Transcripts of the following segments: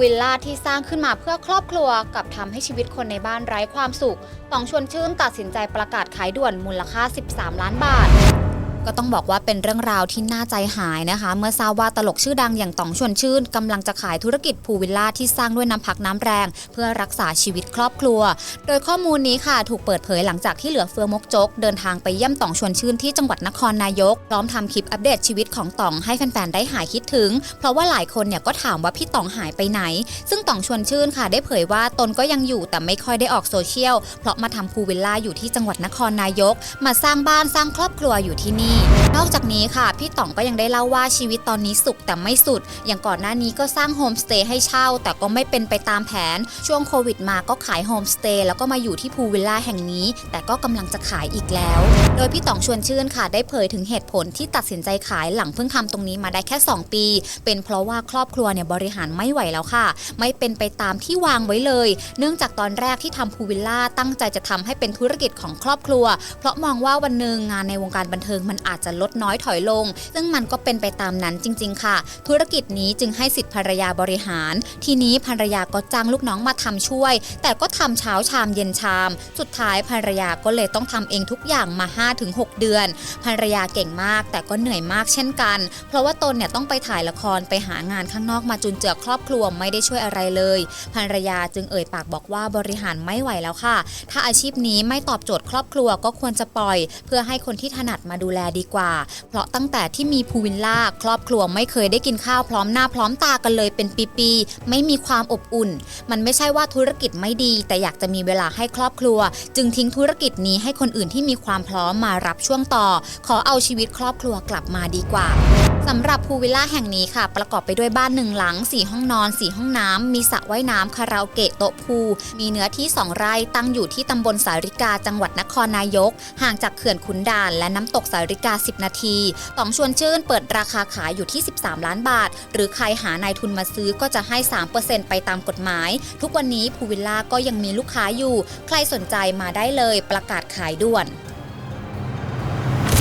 วิลล่าที่สร้างขึ้นมาเพื่อครอบครัวกับทำให้ชีวิตคนในบ้านไร้ความสุข ต้องชวนชื่นตัดสินใจประกาศขายด่วนมูลค่า 13 ล้านบาท ก็ต้องบอกว่าเป็นเรื่องราวที่น่าใจหายนะคะ เมื่อทราบว่าตลกชื่อดังอย่างต๋องชวนชื่นกำลังจะขายธุรกิจพูวิลล่าที่สร้างด้วยน้ำพักน้ำแรง เพื่อรักษาชีวิตครอบครัว โดยข้อมูลนี้ค่ะ ถูกเปิดเผยหลังจากที่เหลือเฟือมกจก เดินทางไปเยี่ยมต๋องชวนชื่นที่จังหวัดนครนายกพร้อมทำคลิปอัปเดตชีวิตของต๋องให้แฟนๆได้หายคิดถึง เพราะว่าหลายคนเนี่ยก็ถามว่าพี่ต๋องหายไปไหน ซึ่งต๋องชวนชื่นค่ะ ได้เผยว่าตนก็ยังอยู่แต่ไม่ค่อยได้ออกโซเชียลเพราะมาทำพูวิลล่าอยู่ที่จังหวัดนครนายก มาสร้างบ้านสร้างครอบครัวอยู่ที่นี่นอกจากนี้ค่ะ พี่ต๋องก็ยังได้เล่าว่าชีวิตตอนนี้สุขแต่ไม่สุด อย่างก่อนหน้านี้ก็สร้างโฮมสเตย์ให้เช่า แต่ก็ไม่เป็นไปตามแผน ช่วงโควิดมาก็ขายโฮมสเตย์แล้วก็มาอยู่ที่พูวิลล่าแห่งนี้ แต่ก็กำลังจะขายอีกแล้ว โดยพี่ต๋องชวนชื่นค่ะ ได้เผยถึงเหตุผลที่ตัดสินใจขายหลังเพิ่งทำตรงนี้มาได้แค่ 2 ปี เป็นเพราะว่าครอบครัวเนี่ยบริหารไม่ไหวแล้วค่ะ ไม่เป็นไปตามที่วางไว้เลย เนื่องจากตอนแรกที่ทำพูวิลล่าตั้งใจจะทำให้เป็นธุรกิจของครอบครัว เพราะมองว่าวันหนึ่งงานในวงการบันเทิงมันอาจจะลดน้อยถอยลง ซึ่งมันก็เป็นไปตามนั้นจริง ๆ ค่ะ ธุรกิจนี้จึงให้สิทธิภรรยาบริหาร ทีนี้ภรรยาก็จ้างลูกน้องมาทำช่วย แต่ก็ทำเช้าชามเย็นชาม สุดท้ายภรรยาก็เลยต้องทำเองทุกอย่างมา 5-6 เดือน ภรรยาเก่งมาก แต่ก็เหนื่อยมากเช่นกัน เพราะว่าตนเนี่ยต้องไปถ่ายละครไปหางานข้างนอกมาจุนเจือครอบครัวไม่ได้ช่วยอะไรเลย ภรรยาจึงเอ่ยปากบอกว่าบริหารไม่ไหวแล้วค่ะ ถ้าอาชีพนี้ไม่ตอบโจทย์ครอบครัวก็ควรจะปล่อย เพื่อให้คนที่ถนัดมาดูแลดีกว่า เพราะตั้งแต่ที่มีพูลวิลล่าครอบครัวไม่เคยได้กินข้าวพร้อมหน้าพร้อมตากันเลยเป็นปีๆไม่มีความอบอุ่น มันไม่ใช่ว่าธุรกิจไม่ดี แต่อยากจะมีเวลาให้ครอบครัว จึงทิ้งธุรกิจนี้ให้คนอื่นที่มีความพร้อมมารับช่วงต่อ ขอเอาชีวิตครอบครัวกลับมาดีกว่าสำหรับพูลวิลล่าแห่งนี้ค่ะ ประกอบไปด้วยบ้านหนึ่งหลัง 4 ห้องนอน 4 ห้องน้ำ มีสระว่ายน้ำคาราโอเกะโต๊ะพูลมีเนื้อที่ 2 ไร่ตั้งอยู่ที่ตำบลสาริกาจังหวัดนครนายก ห่างจากเขื่อนขุนด่านและน้ำตกสาริกา 10 นาทีต๋องชวนชื่นเปิดราคาขายอยู่ที่ 13 ล้านบาท หรือใครหานายทุนมาซื้อก็จะให้ 3%ไปตามกฎหมาย ทุกวันนี้พูวิลล่าก็ยังมีลูกค้าอยู่ ใครสนใจมาได้เลยประกาศขายด่วน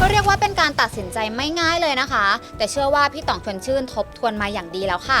ก็เรียกว่าเป็นการตัดสินใจไม่ง่ายเลยนะคะ แต่เชื่อว่าพี่ต่องชวนชื่นทบทวนมาอย่างดีแล้วค่ะ